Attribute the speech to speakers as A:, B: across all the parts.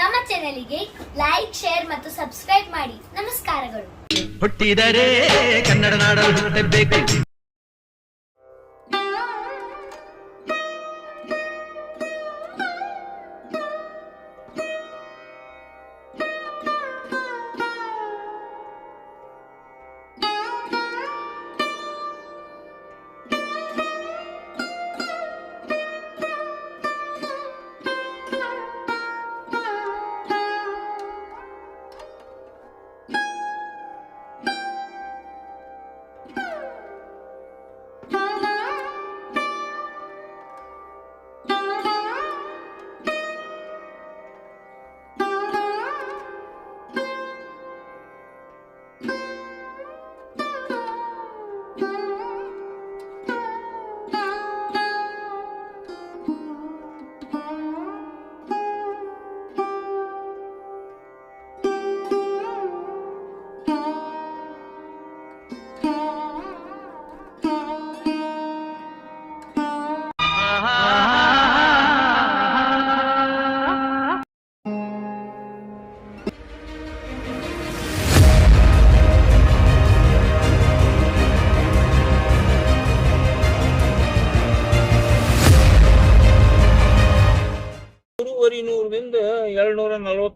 A: ನಮ್ಮ ಚಾನೆಲ್ಗೆ like share ಮತ್ತು ಸಬ್ಸ್ಕ್ರೈಬ್ ಮಾಡಿ. ನಮಸ್ಕಾರಗಳು.
B: ಹುಟ್ಟಿದರೆ ಕನ್ನಡ ನಾಡಲು ಹುಟ್ಟಬೇಕು.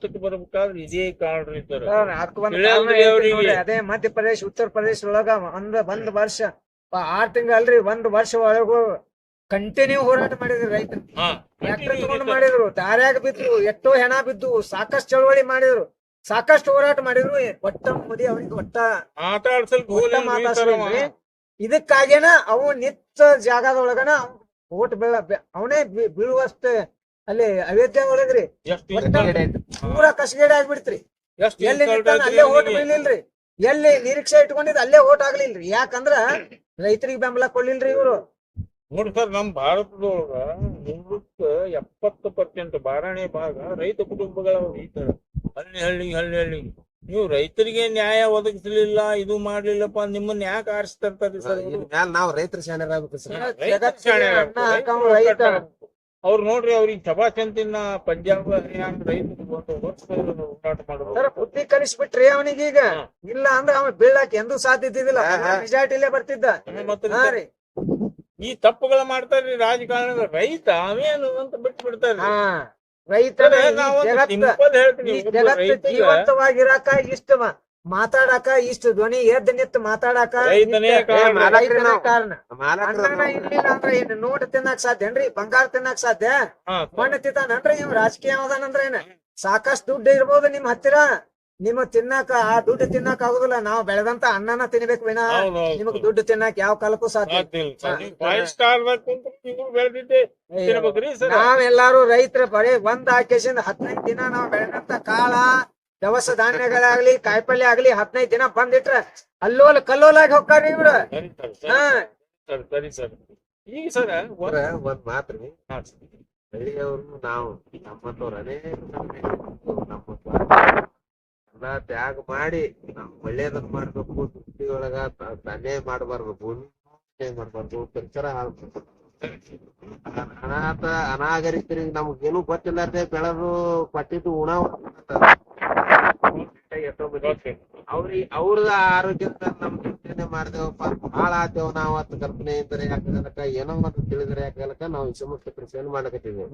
C: ನಲವತ್ತಕ್ಕೆ ಬರ್ಬೇಕಾದ್ರೆ ಇದೇ ಕಾರಣ ಇದ್ದಾರೆ.
D: ಅದೇ ಮಧ್ಯಪ್ರದೇಶ ಉತ್ತರ ಪ್ರದೇಶ ಒಳಗ ಒಂದ್ ಒಂದ್ ವರ್ಷ ಆರ್ ತಿಂಗಳ ಅಲ್ರಿ ಒಂದ್ ವರ್ಷ ಒಳಗು ಕಂಟಿನ್ಯೂ ಹೋರಾಟ ಮಾಡಿದ್ರು ರೈತರು. ಟ್ರ್ಯಾಕ್ಟರ್ ತಗೊಂಡ್ ಮಾಡಿದ್ರು ದಾರ್ಯಾಗ ಬಿದ್ರು ಎಷ್ಟೋ ಹೆಣ ಬಿದ್ದು ಸಾಕಷ್ಟು ಚಳವಳಿ ಮಾಡಿದ್ರು ಸಾಕಷ್ಟು ಹೋರಾಟ ಮಾಡಿದ್ರು ಒಟ್ಟ ಮೋದಿ ಅವ್ರಿಗೆ ಒಟ್ಟ ಒಟ್ಟ ಇದಕ್ಕಾಗೇನ ಅವು ನಿತ್ತ ಜಾಗದೊಳಗನ ಓಟ್ ಬೀಳ ಅವನೇ ಬೀಳುವಷ್ಟ ಅಲ್ಲಿ ಅಯೋಧ್ಯೆ ಒಳಗ್ರಿ ಪೂರ ಕಸಗೇಡಿ ಆಗ್ಬಿಡ್ತ್ರಿ. ಎಲ್ಲಿ ಅಲ್ಲೇ ಓಟ್ ಬೀಳಿಲ್ರಿ. ಎಲ್ಲಿ ನಿರೀಕ್ಷೆ ಇಟ್ಕೊಂಡಿದ್ ಅಲ್ಲೇ ಓಟ್ ಆಗ್ಲಿಲ್ರಿ. ಯಾಕಂದ್ರ ರೈತರಿಗೆ ಬೆಂಬಲ ಕೊಡ್ಲಿಲ್ರಿ ಇವ್ರು.
C: ನೋಡಿ ಸರ್ ನಮ್ ಭಾರತದೊಳಗ ನೂರಕ್ಕ ಎಪ್ಪತ್ತು ಪರ್ಸೆಂಟ್ ಬಾರಾಣೆ ಭಾಗ ರೈತ ಕುಟುಂಬಗಳ ಈ ತರ ಹಳ್ಳಿ ಹಳ್ಳಿ ಹಳ್ಳಿ ಹಳ್ಳಿ. ನೀವು ರೈತರಿಗೆ ನ್ಯಾಯ ಒದಗಿಸಲಿಲ್ಲ ಇದು ಮಾಡ್ಲಿಲ್ಲಪ್ಪ ನಿಮ್ಮನ್ನ ಯಾಕೆ ಆರಿಸ್ತಿರ್ತಾರೆ ಸರ್
E: ನಾವು ರೈತರ ಶಾಣ್ಯರಾಗ್ಬೇಕು ಸರ್.
C: ಅವ್ರು ನೋಡ್ರಿ ಅವ್ರಿಗೆ ಶಬಾಷಂತಿನ ಪಂಜಾಬ್ ಹರಿಯಾಣ ರೈತರು ಒಂದು ಹೋರಾಟ ಮಾಡೋದು
D: ಬುದ್ಧಿ ಕಲಿಸ್ಬಿಟ್ರಿ ಅವನಿಗೆ
C: ಈಗ
D: ಇಲ್ಲ ಅಂದ್ರೆ ಅವ್ನ ಬೀಳಾಕ ಎಂದೂ ಸಾಧ್ಯ ಇದ್ದಿದ್ದಿಲ್ಲ.
E: ಹಾ, ಹಾ.
D: ಮೆಜಾರಿಟಿಲೇ ಬರ್ತಿದ್ದ.
C: ಮತ್ತೆ ಈ ತಪ್ಪುಗಳ ಮಾಡ್ತಾರ್ರಿ ರಾಜಕಾರಣದ ರೈತ ಅವೇನು ಅಂತ ಬಿಟ್ಟು
D: ಬಿಡ್ತಾರೆ
C: ರೈತ
D: ಜೀವಂತವಾಗಿರಾಕ ಇಷ್ಟ ಮ- ಮಾತಾಡಾಕ ಇಷ್ಟು ಧ್ವನಿ ಎದ್ದ ನಿಂತು ಮಾತಾಡಾಕ ಇಷ್ಟ-
C: ಕಾರಣ.
D: ಇರ್ಲಿಲ್ಲ ಅಂದ್ರೆ ಏನ್? ನೋಟ್ ತಿನ್ನಕ್ ಸಾಧ್ಯ ಏನ್ರಿ? ಬಂಗಾರ ತಿನ್ನಕ್ ಸಾಧ್ಯ?
C: ಹಾ,
D: ಮಣ್ಣು ತಿಂತಾನನ್ರಿ ಇವ್ ರಾಜಕೀಯ ಅವದಾನಂದ್ರ ಏನ? ಸಾಕಷ್ಟು ದುಡ್ಡು ಇರ್ಬೋದು ನಿಮ್ ಹತ್ತಿರ. ನಿಮ್ ತಿನ್ನಾಕ ಆ ದುಡ್ಡು ತಿನ್ನಕ್ ಆಗುದಿಲ್ಲ. ನಾವ್ ಬೆಳೆದಂತ ಅನ್ನನ ತಿನ್ಬೇಕು ವಿನ. ನಿಮಗ್ ದುಡ್ಡು ತಿನ್ನಕ್ ಯಾವ ಕಾಲಕ್ಕೂ ಸಾಧ್ಯ ನಾವೆಲ್ಲಾರು ರೈತರ ಬರೀ ಒಂದ್ ಆಕೇಶಿಂದ ಹದಿನೈದು ದಿನ ನಾವ್ ಬೆಳೆದಂತ ಕಾಳ ದವಸ ಧಾನ್ಯಗಳಾಗ್ಲಿ ಕಾಯಿಪಲ್ಯ ಆಗ್ಲಿ ಹದಿನೈದು ದಿನ ಬಂದಿಟ್ರ ಅಲ್ಲೋಲ್ ಕಲ್ಲೋಲಾಗಿ ಹೋಗ್ತಾರ ಇವ್ರು. ಹಾ.
C: ಸರ್ ಸರಿ ಸರ್. ಈಗ ಸರ್
E: ಒಂದ್ ಮಾತ್ರಿ. ಹಳ್ಳಿಯವ್ರು ನಾವು ನಮ್ಮಂತವ್ರ ಅನೇಕ ನಮ್ಮ ಎಲ್ಲ ತ್ಯಾಗ ಮಾಡಿ ನಾವು ಒಳ್ಳೇದನ್ನ ಮಾಡ್ಬೇಕು ತೃಪ್ತಿ ಒಳಗ ತನ್ನೇ ಮಾಡಬಾರ್ದು ಭೂಮಿ ಮಾಡಬಾರ್ದು ಪರಿಸರ. ಅನಾಥ ಅನಾಗರಿಕರಿಗೆ ನಮ್ಗೇನು ಗೊತ್ತಿಲ್ಲಾರ್ದೆ ಬೆಳೆದು ಕೊಟ್ಟಿದ್ದು ಉಣ morning. ಎಷ್ಟೋ ಮಂದಿ ಅವ್ರಿ ಅವ್ರದ ಆರೋಗ್ಯದ ನಮ್ ಚಿಂತನೆ ಮಾಡ್ದೇವಪ್ಪ ಆತೇವ್ ನಾವ್ ಅತ್ ಕಲ್ಪನೆ ಇದ್ರೆ ಯಾಕಲಕ ಏನೋ ಒಂದು ತಿಳಿದ್ರೆ ಯಾಕಲಕ ನಾವ್ ವಿಷಮುಕ್ತ ಕೃಷಿಯನ್ನು
C: ಮಾಡಕತ್ತೀವಿ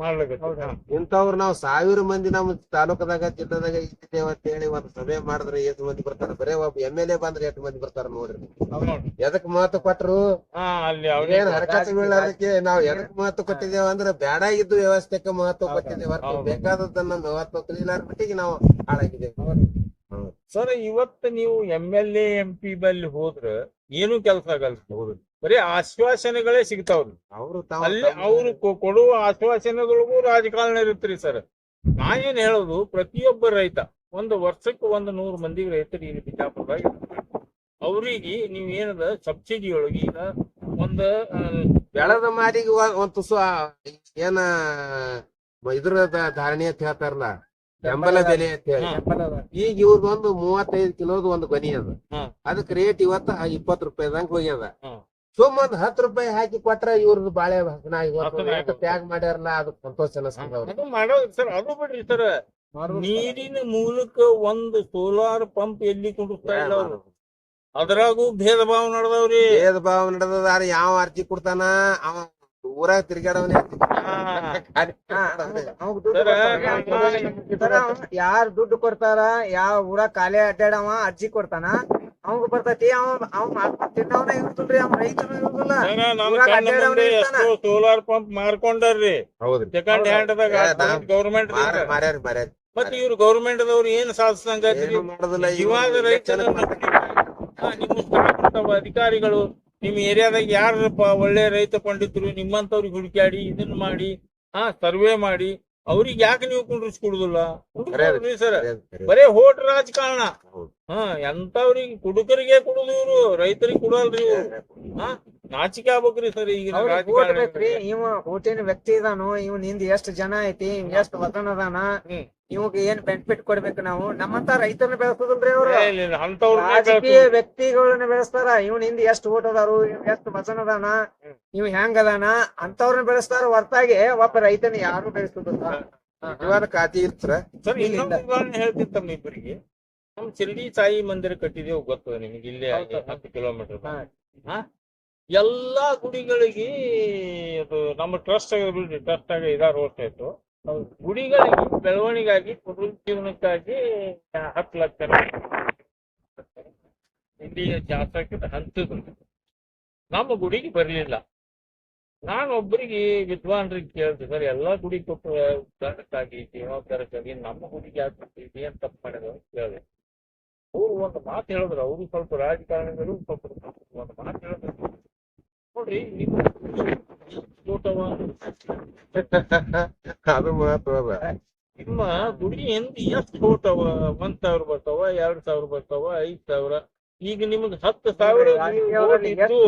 E: ಇಂಥವ್ರು ನಾವು ಸಾವಿರ ಮಂದಿ ನಮ್ ತಾಲೂಕದಾಗ ಜಿಲ್ಲಾದಾಗ ಇದ್ದೇವ ಅಂತ ಹೇಳಿ ಒಂದ್ ಸಭೆ ಮಾಡಿದ್ರೆ ಎಷ್ಟು ಮಂದಿ ಬರ್ತಾರ? ಬರೇ ಒಬ್ಬ ಎಂ ಎಲ್ ಎ ಬಂದ್ರೆ ಎಷ್ಟು ಮಂದಿ ಬರ್ತಾರ ನೋಡ್ರಿ. ಎದಕ್ ಮಹತ್ವ ಕೊಟ್ರು? ಏನ್ ಹರಕತ್ ಬೀಳಕ್ಕೆ ನಾವ್ ಎದಕ್ ಮಹತ್ವ ಕೊಟ್ಟಿದ್ದೇವ ಅಂದ್ರೆ ಬೇಡ ಇದ್ದು ವ್ಯವಸ್ಥೆಕ್ಕೆ ಮಹತ್ವ ಕೊಟ್ಟಿದ್ದೇವೆ.
C: ಬೇಕಾದದ್ದನ್ನ.
E: ಬೇಕಾದದನ್ನ ಮಹತ್ವ ತಿಳಿಲಾರ ಮಟ್ಟಿಗೆ ನಾವು ಹಾಳಾಗಿದ್ದೇವೆ.
C: ಸರ್ ಇವತ್ತು ನೀವು M L A M P ಬಲ್ಲಿ ಹೋದ್ರ ಏನು ಕೆಲಸ ಆಗಲ್ಲ ಬರೀ ಆಶ್ವಾಸನೆಗಳೇ ಸಿಗ್ತಾವ್ರಿ
E: ಅವರು
C: ಅಲ್ಲಿ ಅವ್ರು ಕೊ- ಕೊಡುವ ಆಶ್ವಾಸನೆಗಳಿಗೂ ರಾಜಕಾರಣ ಇರುತ್ತೆ ಸರ್. ನಾ ಏನ್ ಹೇಳೋದು ಪ್ರತಿಯೊಬ್ಬ ರೈತ ಒಂದು ವರ್ಷಕ್ಕೆ ಒಂದು ನೂರು ಮಂದಿ ರೈತರು ಇಲ್ಲಿ ಬಿಜಾಪುರದಾಗ ಇರ್ತಾರೆ. ಅವ್ರಿಗೆ ನೀವ್ ಏನದ ಸಬ್ಸಿಡಿ ಒಳಗೆ ಈಗ ಒಂದ್ ಆ,
E: ಬೆಳದ ಮಾರಿಗೆ ಒಂದ್ ತುಸು ಆ ಏನ ಮ- ಇದ್ರ ದ- ಧಾರಣೆ ಅಂತ ಹೇಳ್ತಾರಲ್ಲ. ಬೆಂಬಲ ಬೆಲೆ ಅಂತ ಹೇಳಿ. ಈಗ ಇವ್ರದ್ ಒಂದು ಮೂವತ್ತೈದು ಕಿಲೋದ್ ಒಂದು ಗೊನಿ ಅದ. ಅದಕ್ಕೆ ರೇಟ್ ಇವತ್ತ ಇಪ್ಪತ್ತು ರೂಪಾಯಿದಂಗ ಹೋಗ್ಯದ. ಸುಮ್ ಒಂದ್ ಹತ್ತು ರೂಪಾಯಿ ಹಾಕಿ ಕೊಟ್ರ ಇವ್ರದ್ದು ಬಾಳೆ ನಾ ಇವತ್ತು ತ್ಯಾಗ ಮಾಡ್ಯಾರಲ್ಲ ಅದು ಸಂತೋಷ ಅನಿಸ್ತದ ಅವ್ರಿಗೆ.
C: ಮಾಡೋದು ಸರ್ ಅದು ಬಿಡ್ರಿ ಸರ್. ನೀರಿನ ಮೂಲಕ ಒಂದು ಸೋಲಾರ್ ಪಂಪ್ ಎಲ್ಲಿ ತುಂಬಿಸ್ತಾ ಇಲ್ಲ ಅವ್ರು. ಅದ್ರಾಗೂ ಭೇದ ಭಾವ ನಡೆದವ್ರಿ.
E: ಭೇದ ಭಾವ ನಡೆದ ಯಾವ ಅರ್ಜಿ ಕೊಡ್ತಾನ ಅವ ಊರಾಗ ತಿರ್ಗಾಡವನೇ
C: ಯಾರ
D: ಯಾರ್ ದುಡ್ಡು ಕೊಡ್ತಾರ ಯಾವ ಊರ ಖಾಲಿ ಅಡ್ಡಾಡವ ಅರ್ಜಿ ಕೊಡ್ತಾನ ಅವಂಗ ಬರ್ತೈತಿ ಅವ ಅವ್ ಮಾಡ್ಕೊಂಡ್ ತಿನ್ನವನ ಇರ್ತಲ್ರಿ ಅವ ರೈತನ ಇರುದಿಲ್ಲ. ಊರಾಗ
C: ಸೋಲಾರ್ ಪಂಪ್ ಮಾರ್ಕೊಂಡಾರ್ರಿ. ಸೆಕೆಂಡ್ ಹ್ಯಾಂಡ್ ಗೌರ್ಮೆಂಟ್
E: ಮಾರ್ಯಾರಿ ಮಾರ್ಯಾರಿ
C: ಮತ್ತೆ ಇವ್ರು ಗೌರ್ಮೆಂಟ್ ದವ್ರು ಏನ್ ಸಾಧಿಸಂಗ ಇವಾಗ ರೈತರ ನಿಮ್ಮ ಅಧಿಕಾರಿಗಳು. ನಿಮ್ ಏರಿಯಾದಾಗ ಯಾರಪ್ಪ ಒಳ್ಳೆ ರೈತ ಪಂಡಿತರು ನಿಮ್ಮಂತವ್ರಿಗೆ ಹುಡುಕಾಡಿ ಇದನ್ನ ಮಾಡಿ ಹಾ ಸರ್ವೆ ಮಾಡಿ ಅವ್ರಿಗೆ ಯಾಕೆ ನೀವು ಕುಂಡ್ರಿಸ್ಕೊಡುದಿಲ್ಲ? ಸರ್ ಬರೇ ಹೋಟ್ ರಾಜಕಾರಣ. ಹಾ ಎಂತವ್ರಿಗೆ ಕುಡುಕರಿಗೆ ಕುಡುದು ಇವ್ರು ರೈತರಿಗೆ ಕೊಡಲ್ರಿ ಇವ್ರು. ಹಾ ನಾಚಿಕೆ ಆಗ್ಬೇಕ್ರಿ ಸರ್ ಈಗ
D: ಬೇಕ್ರಿ. ಇವ ಊಟಿನ ವ್ಯಕ್ತಿ ಇದಾನು ಇವ್ ಹಿಂದ್ ಎಷ್ಟ್ ಜನ ಐತಿ ಇವ್ ಎಷ್ಟ್ ವತನ ಅದಾನ. ಇವಾಗ ಏನ್ ಬೆನಿಫಿಟ್ ಕೊಡ್ಬೇಕು ನಾವು? ನಮ್ಮಂತ ರೈತರನ್ನ ಬೆಳೆಸೋದಲ್ರಿ ಅವ್ರ. ರಾಜಕೀಯ ವ್ಯಕ್ತಿಗಳನ್ನ ಬೆಳೆಸ್ತಾರ ಇವ್ನ ಹಿಂದ್ ಎಷ್ಟ್ ಓಟ್ ಅದಾರು ಇವ್ ಎಷ್ಟ್ ವಚನ ಅದಾನ ಇವ್ ಹೆಂಗ್ ಅದಾನ ಅಂತವ್ರನ್ನ ಬೆಳೆಸ್ತಾರ ಹೊರತಾಗಿ ಒಬ್ಬ ರೈತನ ಯಾರು ಬೆಳೆಸೋದಿಲ್ಲ
E: ನಿಜವಾದ ಖಾತಿ ಇರ್ತಾರ
C: ಸರ್. ಇನ್ನೊಂದು. ಹೇಳ್ತೀನಿ ತಮ್ಮ ಇಬ್ಬರಿಗೆ. ನಮ್ ಶಿರ್ಡಿ ಸಾಯಿ ಮಂದಿರ ಕಟ್ಟಿದೇವು ಗೊತ್ತದ ನಿಮ್ಗೆ ಇಲ್ಲೇ. ಹತ್ತು ಕಿಲೋಮೀಟರ್.
D: ಹಾ.
C: ಎಲ್ಲಾ ಗುಡಿಗಳಿಗೆ ಅದು ನಮ್ಮ ಟ್ರಸ್ಟ್ ಟ್ರಸ್ಟ್ ಆಗಿ ಇದಾರು ಆಯ್ತು ಗುಡಿಗಳಿಗೆ ಬೆಳವಣಿಗಾಗಿ ಜೀವನಕ್ಕಾಗಿ ಹತ್ತು ಲಕ್ಷ ಇಲ್ಲಿಯ ಶಾಸಕದ ಹಂತದ್ರು ನಮ್ಮ ಗುಡಿಗೆ ಬರಲಿಲ್ಲ. ನಾನು ಒಬ್ಬರಿಗೆ ವಿದ್ವಾನ್ರಿಗೆ ಕೇಳಿದೆ, ಸರ್, ಎಲ್ಲಾ ಗುಡಿ ಕೊಟ್ಟು ಉದ್ಧಾರಕ್ಕಾಗಿ ಜೀವನೋದ್ಧಾರಕ್ಕಾಗಿ ನಮ್ಮ ಗುಡಿಗೆ ಯಾಕೆ ಅಂತ ಮಾಡಿದ್ರು? ಅಂತ ಕೇಳಿದೆ. ಅವ್ರು ಒಂದು ಮಾತು ಹೇಳಿದ್ರು. ಅವರು ಸ್ವಲ್ಪ ರಾಜಕಾರಣಿಗಳು, ಸ್ವಲ್ಪ ಒಂದು ಮಾತು ಹೇಳಿದ್ರು. ನೋಡ್ರಿ ನೀವು ಊಟವ
E: ಅದು ಮಾತ್ರ
C: ನಿಮ್ಮ ಗುಡಿ ಎಂದ ಎಷ್ಟು ಹೋಗ್ತಾವ ಒಂದ್ ಸಾವಿರ ಬರ್ತಾವ ಎರಡ್ ಸಾವಿರ ಬರ್ತಾವ ಐದ್ ಸಾವಿರ. ಈಗ ನಿಮ್ಗ್ ಹತ್ತು ಸಾವಿರ vote ಇದ್ದು